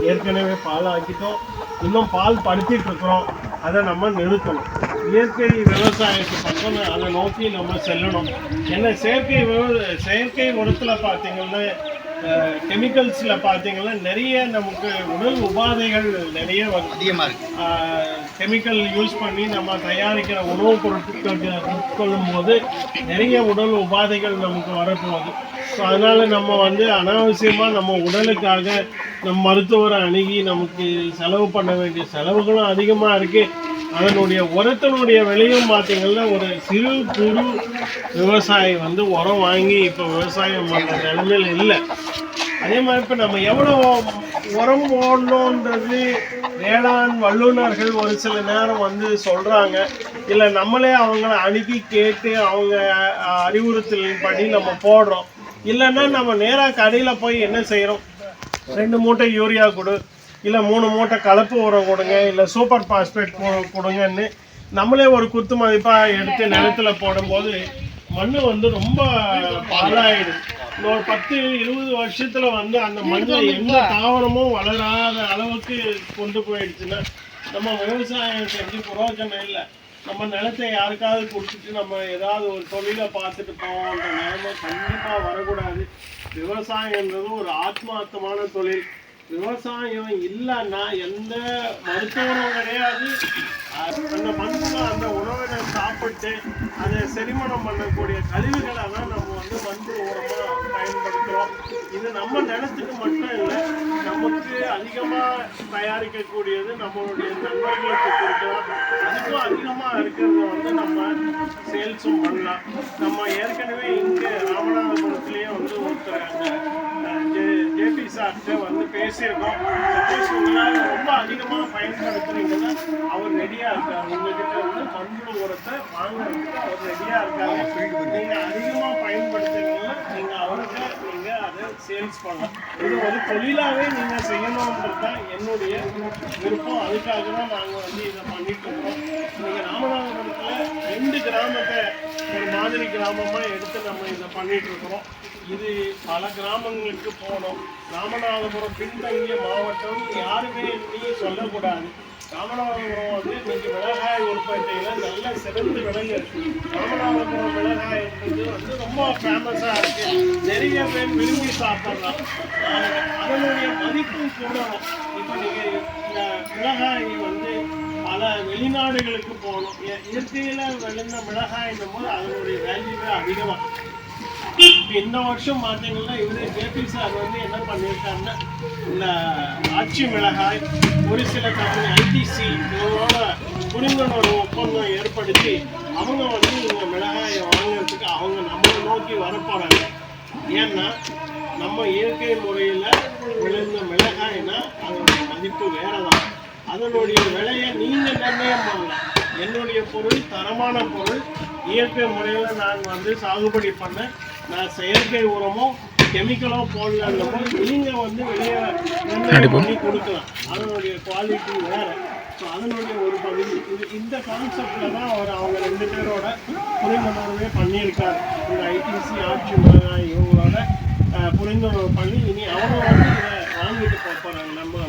ஏற்கனவே பால் ஆக்கிட்டோம் இன்னும் பால் படுத்திட்டு இருக்கிறோம் அதை நம்ம நிறுத்தணும். இயற்கை விவசாயத்து பக்கம் அதை நோக்கி நம்ம செல்லணும். ஏன்னா செயற்கை விவ செயற்கை உரத்தில் பார்த்தீங்கன்னா கெமிக்கல்ஸில் பார்த்தீங்கன்னா நிறைய நமக்கு உடல் உபாதைகள் நிறைய அதிகமாக இருக்கு. கெமிக்கல் யூஸ் பண்ணி நம்ம தயாரிக்கிற உணவுப் பொருட்களுக்கு உட்கொள்ளும் போது நிறைய உடல் உபாதைகள் நமக்கு வரப்போகுது. ஸோ அதனால் நம்ம வந்து அனாவசியமாக நம்ம உடலுக்காக நம் மருத்துவரை அணுகி நமக்கு செலவு பண்ண வேண்டிய செலவுகளும் அதிகமாக இருக்குது அதனுடைய உரத்தினுடைய விலையும் பார்த்தீங்கன்னா ஒரு சிறு குறு விவசாயி வந்து உரம் வாங்கி இப்போ விவசாயம் பண்ணுற நிலைமையில் இல்லை. அதே மாதிரி இப்போ நம்ம எவ்வளோ உரம் போடணுன்றது வேளாண் வல்லுநர்கள் ஒரு சில நேரம் வந்து சொல்கிறாங்க இல்லை நம்மளே அவங்கள அணுகி கேட்டு அவங்க அறிவுறுத்தலின் படி நம்ம போடுறோம். இல்லைன்னா நம்ம நேராக கடையில் போய் என்ன செய்கிறோம் ரெண்டு மூட்டை யூரியா கொடு. இல்லை மூணு மூட்டை கலப்பு உரம் கொடுங்க இல்லை சூப்பர் பாஸ்பேட் கொடுங்கன்னு நம்மளே ஒரு குத்து மதிப்பாக எடுத்து நிலத்துல போடும்போது மண் வந்து ரொம்ப பாழாயிடுது ஒரு பத்து இருபது வருஷத்தில் வந்து அந்த மண்ணில் எந்த தாவரமும் வளராத அளவுக்கு கொண்டு போயிடுச்சுன்னா நம்ம விவசாயம் செஞ்சு புரோஜனம் இல்லை. நம்ம நிலத்தை யாருக்காவது கொடுத்துட்டு நம்ம ஏதாவது ஒரு தொழிலை பார்த்துட்டு போவோன்ற நிலைமை கண்டிப்பாக வரக்கூடாது. விவசாயன்றது ஒரு ஆத்மார்த்தமான தொழில். விவசாயம் இல்லைன்னா எந்த மருத்துவமும் கிடையாது. அந்த மண்ணில் அந்த உணவினை சாப்பிட்டு அதை செரிமணம் பண்ணக்கூடிய கழிவுகளை தான் நம்ம வந்து மண்புழு உரமாக பயன்படுத்துகிறோம் இது நம்ம நிலத்துக்கு மட்டும் இல்லை நமக்கு அதிகமாக தயாரிக்கக்கூடியது நம்மளுடைய நண்பர்களுக்கு கொடுக்கலாம். அதுக்கும் அதிகமாக இருக்கிறத வந்து நம்ம சேல்ஸும் பண்ணலாம். நம்ம ஏற்கனவே இங்கே ராமநாதபுரத்துலேயே வந்து ஒருத்தர் அந்த சார்கிட்ட வந்து பேசியிருக்கோம். சப்போஸ் ரொம்ப அதிகமாக பயன்படுத்துறீங்கன்னா அவர் ரெடியாக இருக்கார். உங்ககிட்ட வந்து மண்புழு உரத்தை வாங்குறதுக்கு அவர் ரெடியாக இருக்காங்க நீங்கள் அதிகமாக பயன்படுத்துறீங்கன்னா நீங்கள் அவருக்கு நீங்கள் அதை சேல்ஸ் பண்ணலாம். இது ஒரு தொழிலாகவே நீங்கள் செய்யணுன்றது தான் என்னுடைய விருப்பம். அதுக்காக தான் நாங்கள் வந்து இதை பண்ணிட்டு இருக்கோம். நீங்கள் ராமநாதபுரத்தில் ரெண்டு கிராமத்தை மாதிரி கிராமமாக எடுத்து நம்ம இதை பண்ணிட்டு இருக்கிறோம். இது பல கிராமங்களுக்கு போனோம். ராமநாதபுரம் பின்தங்கிய மாவட்டம் யாருமே நீ சொல்லக்கூடாது. ராமநாதபுரம் வந்து இன்னைக்கு மிளகாய் உற்பத்தியில் நல்ல சிறந்து விளங்கு ராமநாதபுரம் மிளகாய் என்பது வந்து ரொம்ப ஃபேமஸாக இருக்கு. நிறைய பேர் விரும்பி சாப்பிடலாம். அதனுடைய மதிப்பும் கூட இப்போ நீங்கள் இந்த மிளகாய் வந்து பல வெளிநாடுகளுக்கு போகணும். இய- இயற்கையில விளைந்த மிளகாய்ன்னும் போது அதனுடைய வேல்யூவே அதிகமாக இந்த வருஷம் பார்த்தீங்கன்னா இவரு ஜேபி சார் வந்து என்ன பண்ணியிருக்காருன்னா இந்த ஆட்சி மிளகாய் ஒரு சில கம்பெனி ஐடிசி இவங்களோட புரிந்துணர்வு ஒப்பந்தம் ஏற்படுத்தி அவங்க வந்து இந்த மிளகாயை வாங்குறதுக்கு அவங்க நம்மளை நோக்கி வரப்போறாங்க. ஏன்னா நம்ம இயற்கை முறையில் விளைந்த மிளகாய்னா அதோட மதிப்பு வேற தான் அதனுடைய விலையை நீங்கள் நிர்ணயம் பண்ணலாம் என்னுடைய பொருள் தரமான பொருள் இயற்கை முறையில் நான் வந்து சாகுபடி பண்ணேன் நான் செயற்கை உரமோ கெமிக்கலோ போடலன்னமோ நீங்கள் வந்து வெளியே நிர்ணயம் பண்ணி கொடுக்கலாம். அதனுடைய குவாலிட்டி வேறு. ஸோ அதனுடைய ஒரு பகுதி. இது இந்த கான்செப்டில் தான் அவர் அவங்க ரெண்டு பேரோட புரிந்துணர்வே பண்ணியிருக்காரு. இந்த ஐடிசி ஆட்சி இவங்களோட புரிந்துணர்வு பண்ணி இனி அவங்க வந்து இதை வாங்கிட்டு போக போகிறாங்க நம்ம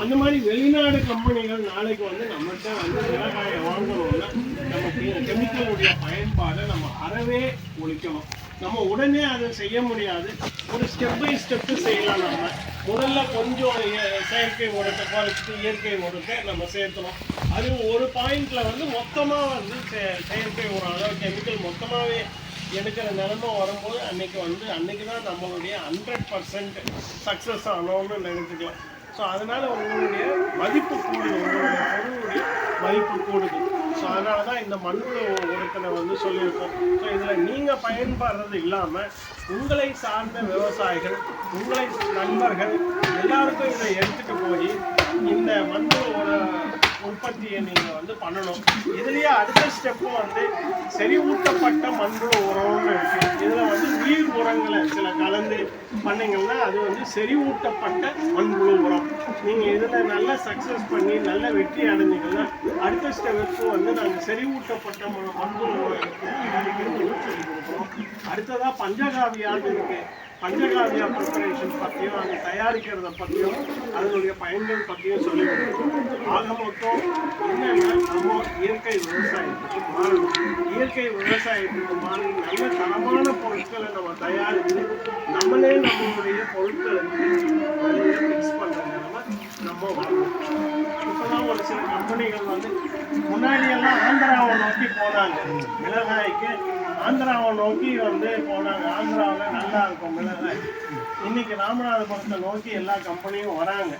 அந்த மாதிரி வெளிநாடு கம்பெனிகள் நாளைக்கு வந்து நம்மகிட்ட வந்து மிளகாயை வாங்கணும்னா நம்ம கெமிக்கலுடைய பயன்பாடை நம்ம அறவே ஒழிக்கணும். நம்ம உடனே அதை செய்ய முடியாது. ஒரு ஸ்டெப் பை ஸ்டெப்பு செய்யலாம் நம்ம. முதல்ல கொஞ்சம் இய- செயற்கை உரத்தை குறைச்சிட்டு இயற்கை உரத்தை நம்ம சேர்த்தணும் அது ஒரு பாயிண்ட்ல வந்து மொத்தமாக வந்து செ- செயற்கை உரம் அதாவது கெமிக்கல் மொத்தமாகவே எடுக்கிற நிலைமை வரும்போது அன்னைக்கு வந்து அன்னைக்கு தான் நம்மளுடைய ஹண்ட்ரட் பர்சன்ட் சக்ஸஸ் ஆனோம்னு நினைச்சுக்கலாம். ஸோ அதனால உங்களுடைய மதிப்பு கூடுது உங்களுடைய பொருளுடைய மதிப்பு கூடுது. ஸோ அதனால தான் இந்த மண்புழு ஒருத்தனை வந்து சொல்லியிருக்கோம். ஸோ இதில் நீங்கள் பயன்படுறது இல்லாமல் உங்களை சார்ந்த விவசாயிகள் உங்களை நண்பர்கள் எல்லாருக்கும் இதை எடுத்துகிட்டு போய் இந்த மண்புழு உற்பத்தியை நீங்கள் வந்து பண்ணணும். இதுலேயே அடுத்த ஸ்டெப்பு வந்து செறிவூட்டப்பட்ட மண்புழு உரம்னு இருக்குது இதில் வந்து உயிர் உரங்களை சில கலந்து பண்ணிங்கன்னா அது வந்து செறிவூட்டப்பட்ட மண்புழு உரம். நீங்கள் இதில் நல்லா சக்ஸஸ் பண்ணி நல்ல வெற்றி அடைஞ்சிங்கன்னா அடுத்த ஸ்டெப்பு வந்து நாங்கள் செறிவூட்டப்பட்ட ம- மண்புழு உரம் தயாரிக்கிறது சொல்லி கொடுக்குறோம். அடுத்ததாக பஞ்சகாவியான்னு இருக்குது பஞ்சகாவியா ப்ரிப்பரேஷன் பற்றியும் அதை தயாரிக்கிறத பற்றியும் அதனுடைய பயன்கள் பற்றியும் சொல்லி ஆக மொத்தம் என்னென்ன நம்ம இயற்கை விவசாயத்துக்கு மாறணும். இயற்கை விவசாயத்துக்கு மாறி நல்ல தரமான பொருட்களை நம்ம தயாரித்து நம்மளே நம்மளுடைய பொருட்களை மிக்ஸ் பண்ணுற நம்ம இப்போதான் ஒரு சில கம்பெனிகள் வந்து முன்னாடி எல்லாம் ஆந்திராவை நோக்கி போனாங்க. மிளகாய்க்கு ஆந்திராவை நோக்கி வந்து போனாங்க. ஆந்திராவில் நல்லா இருக்கும் இன்னைக்கு ராமநாதபுரத்தை நோக்கி எல்லா கம்பெனியும் வராங்க.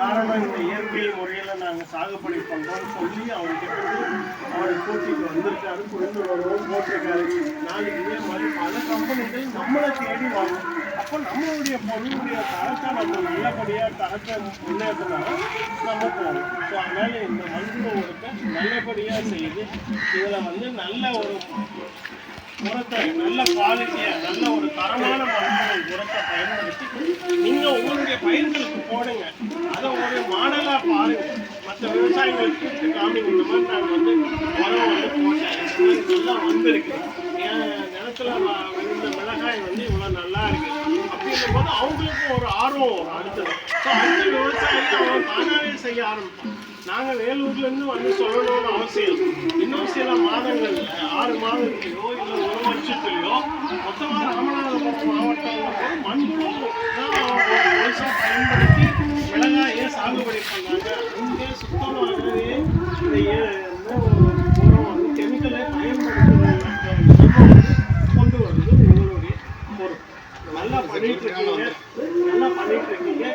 காரணம் இந்த இயற்கை முறையில் நாங்கள் சாகுபடி பண்ணுறோம்னு சொல்லி அவர்கிட்ட அவர் கூட்டிட்டு வந்திருக்காரு. புரிந்து வருவோம் போட்டிருக்காரு. நாளைக்கு இதே மாதிரி பல கம்பெனிகள் நம்மளை தேடி வரும். அப்போ நம்மளுடைய பொருளுடைய தரத்தை நம்ம நல்லபடியாக தரத்தை முன்னேற்றினா நம்ம போகணும் ஸோ அதனால் இந்த மருத்துவ உரத்தை நல்லபடியாக செய்து இதில் வந்து நல்ல ஒரு உரத்தை நல்ல குவாலிட்டியாக நல்ல ஒரு தரமான மண்புழு உரத்தை பயன்படுத்தி நீங்கள் உங்களுடைய பயிர்களுக்கு போடுங்க. அதை ஒரு மாடலாக பாருங்க. மற்ற விவசாயிகளுக்கு காமிங்க இந்த மாதிரி நாங்கள் வந்து உரம் வந்து போட்டேன். இந்த வந்திருக்கு. என் நிலத்துல இந்த மிளகாய் வந்து இவ்வளோ நல்லா இருக்கு. அப்படின்னும் போது அவங்களுக்கும் ஒரு ஆர்வம் அடுத்தது. ஸோ அடுத்த விவசாயத்தை அவன் தானாகவே செய்ய ஆரம்பிப்பான் நாங்கள் வேலூர்லேருந்து வந்து சொல்லணும்னு அவசியம் இன்னும் சில மாதங்கள் ஆறு மாதங்களையோ இல்லை ஒரு வருஷத்துலையோ மொத்தமாக ராமநாதபுரம் மாவட்டம் மண்புழு முழுசாக பயன்படுத்தி மிளகாயை சாகுபடி பண்ணாங்க. அங்கே சுத்தமாகவே இந்த ஏ- இந்த உரம் வந்து கெமிக்கலை பயன்படுத்துறது கொண்டு வருது உங்களுடைய பொருள் நல்லா பண்ணிட்டு இருக்கீங்க நல்லா பண்ணிட்டு இருக்கீங்க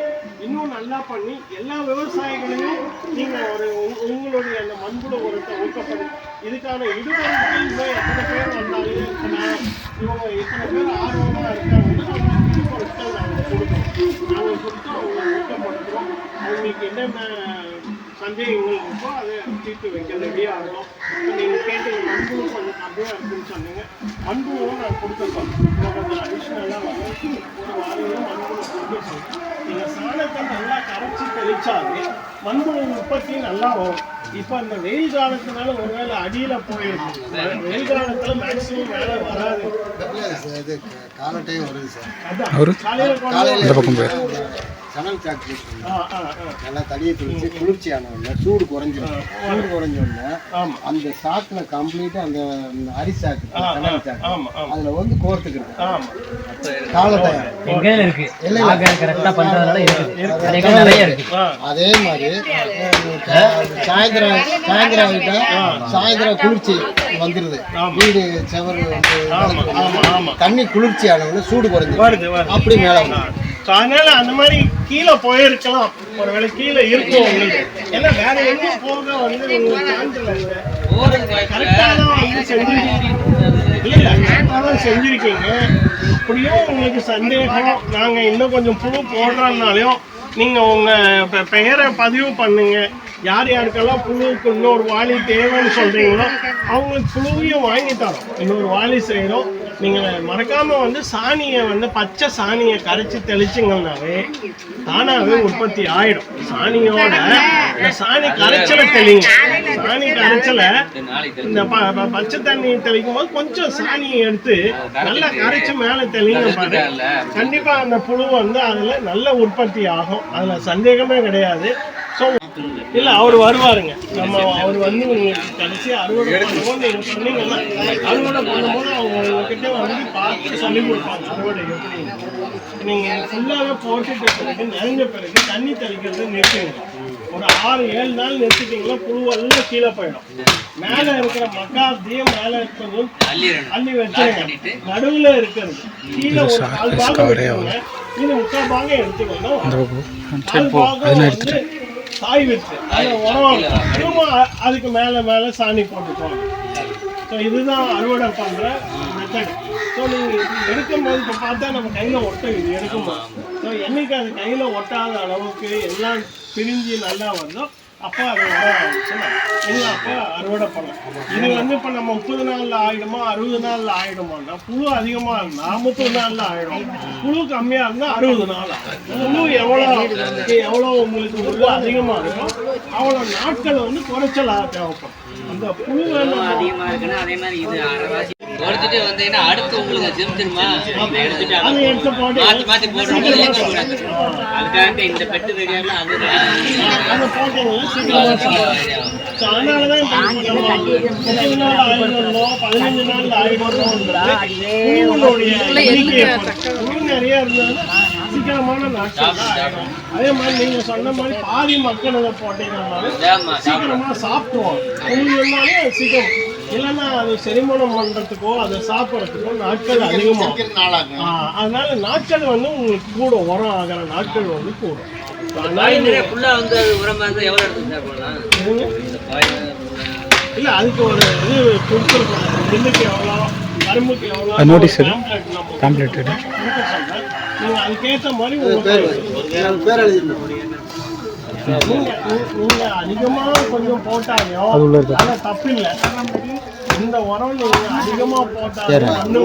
இன்னும் நல்லா பண்ணி எல்லா விவசாயிகளையும் நீங்க ஒரு உங்க- உங்களுடைய அந்த மண்புழு உரத்தை ஊக்கப்படி இதுக்கான இடுபொருட்கள் எத்தனை பேர் வந்தாலும் இவங்க இத்தனை பேர் ஆர்வமாக இருக்காங்க அவங்களுக்கு இடுபொருட்கள் நாங்கள் கொடுக்குறோம் நாங்கள் கொடுத்து அவங்களை ஊக்கப்படுத்துறோம் அவங்களுக்கு என்னென்ன சந்தேகங்கள் இருக்கோ அதை தீர்த்து வைக்க ரெடியாக இருக்கும் நீங்கள் கேட்டீங்க அன்பும் கொஞ்சம் கம்மியாக இருக்குன்னு சொன்னீங்க. மண்புழுவும் நான் கொடுத்துருக்கோம் கொஞ்சம் அடிஷ்னலாக வந்து ஒரு வாரம் மண்புழு கொடுத்துருக்கோம் நீங்கள் சாணத்தை நல்லா கரைச்சி தெளிச்சாலே மண்புழு உற்பத்தி நல்லா வரும் இப்போ இந்த வெயில் காலத்தினால ஒருவேளை அடியில் போயிடுது வெயில் காலத்தில் மேக்ஸிமம் வேலை வராது. இது காலட்டையும் வருது சார். அதான். காலையில் கொண்டு காலையில் சணல் சாக்கு போட்டு ஆ ஆ ஆ. நல்லா தடியை துளிச்சு குளிர்ச்சி ஆன உடனே சூடு குறைஞ்சிடும் சூடு குறைஞ்ச உடனே ஆமாம் அந்த சாக்குல கம்ப்ளீட்டா அந்த அந்த அரி சாக்கு சணல் சாக்கு. ஆமாம் ஆமாம் அதுல வந்து கோர்த்துக்கிறது அதே மாதிரி சாயந்தரம் சாயந்தரம் ஆகிட்டா சாயந்தரம் குளிர்ச்சி வந்துருது. வீடு செவரு வந்து ஆமா ஆமா ஆமா. தண்ணி குளிர்ச்சி ஆன உடனே சூடு குறைஞ்சிடும் அப்படி மேல அதனால அந்த மாதிரி கீழே போயிருக்கலாம். ஒருவேளை கீழே இருக்கும் உங்களுக்கு. ஏன்னா வேற எங்கேயும் போக வந்து உங்களுக்கு சான்ஸ் இல்லை. கரெக்டாக தான் வந்து செஞ்சிருக்கீங்க. இல்லை கரெக்டாக தான் செஞ்சிருக்கீங்க. அப்படியும் உங்களுக்கு சந்தேகம். நாங்கள் இன்னும் கொஞ்சம் புழு போடுறதுனாலையும் நீங்கள் உங்கள் பெயரை பதிவு பண்ணுங்க. யார் யாருக்கெல்லாம் புழுவுக்கு இன்னொரு வாலி தேவைன்னு சொல்கிறீங்களோ அவங்களுக்கு புழுவையும் வாங்கி தரோம். இன்னொரு வாளி செய்கிறோம் நீங்கள் மறக்காமல் வந்து சாணியை வந்து பச்சை சாணியை கரைச்சி தெளிச்சிங்கன்னாவே தானாகவே உற்பத்தி ஆயிடும். சாணியோட இந்த சாணி கரைச்சலை தெளிங்க. சாணி கரைச்சலை இந்த ப- பச்சை தண்ணி தெளிக்கும் போது கொஞ்சம் சாணியை எடுத்து நல்லா கரைச்சு மேலே தெளிங்க பாரு கண்டிப்பாக அந்த புழு வந்து அதுல நல்ல உற்பத்தி ஆகும். அதில் சந்தேகமே கிடையாது. இல்ல அவர் வருவாருங்க. நம்ம அவர் வந்து உங்களுக்கு கடைசி அறுவடை பண்ணும்போது நீங்க சொன்னீங்கல்ல அறுவடை பண்ணும்போது அவங்க உங்ககிட்ட வந்து பார்த்து சொல்லி கொடுப்பாங்க. அறுவடை எப்படி? நீங்க ஃபுல்லாவே போட்டுட்ட பிறகு நிறைஞ்ச பிறகு தண்ணி தெளிக்கிறது நிறுத்துங்க. ஒரு ஆறு ஏழு நாள் நிறுத்திட்டீங்கன்னா புழுவெல்லாம் கீழே போயிடும். மேல இருக்கிற மக்காத்தையும் மேல இருக்கிறதும் அள்ளி வச்சிருங்க. நடுவுல இருக்கிறது. கீழே ஒரு கால் பாகம் இது முக்கால் பாகம் எடுத்துக்கணும் கால் பாகம் வந்து காய் வச்சு. அதில் உரம் திரும்ப அதுக்கு மேலே மேலே சாணி போட்டுக்குவாங்க ஸோ இதுதான் அறுவடை பண்ணுற மெத்தட் ஸோ நீங்கள் எடுக்கும்போது இப்போ பார்த்தா நம்ம கையில் ஒட்டும் இது எடுக்கும்போது. ஸோ என்னைக்கு அது கையில் ஒட்டாத அளவுக்கு எல்லாம் பிரிஞ்சு நல்லா வருதோ அப்போ அது வர அப்போ அறுவடை பண்ணலாம். இது வந்து இப்போ நம்ம முப்பது நாளில் ஆயிடுமா அறுபது நாளில் ஆயிடுமான்னா புழு அதிகமாக இருந்தால் முப்பது நாளில் ஆகிடும் புழு கம்மியாக இருந்தால் அறுபது நாள் ஆகும். புழு எவ்வளோ எவ்வளோ உங்களுக்கு புழு அதிகமாக இருக்கும் அவ்வளோ நாட்கள் வந்து குறைச்சலாக தேவைப்படும். அந்த புழு அதிகமாக இருக்குன்னா அதே மாதிரி இது உடச்சிட்டு வந்தீங்கன்னா அடுத்து உங்களுக்கு இதை எடுத்து போட்டு மாத்தி மாத்தி போடுறோம் அதுக்காக இந்த பெட்டு அது. புழு நிறைய இருந்ததுன்னா சீக்கிரமான நாட்கள். அதே மாதிரி நீங்க சொன்ன மாதிரி பாதி மக்கள் அதை போட்டீங்கன்னாலும் சீக்கிரமா இருந்தாலே அது சீக்கிரம் இல்லைன்னா அது செரிமானம் பண்றதுக்கோ அதை சாப்பிட்றதுக்கோ நாட்கள் ஆ, அதனால நாட்கள் வந்து உங்களுக்கு கூட உரம் ஆகிற நாட்கள் வந்து கூடும் இல்ல அதுக்கு ஒரு இது கொடுத்துருக்கோம். நெல்லுக்கு எவ்வளோ கரும்புக்கு எவ்வளோ அதுக்கேற்ற மாதிரி உங்க பேர் பேர் பேர் எழுதிருந்தோம் நீங்க நீ- நீங்க அதிகமா கொஞ்சம் போட்டாலும் அது உள்ள இருக்கு. ஆனா தப்பு இல்லை இந்த உரம் நீங்க அதிகமா போட்டாலும்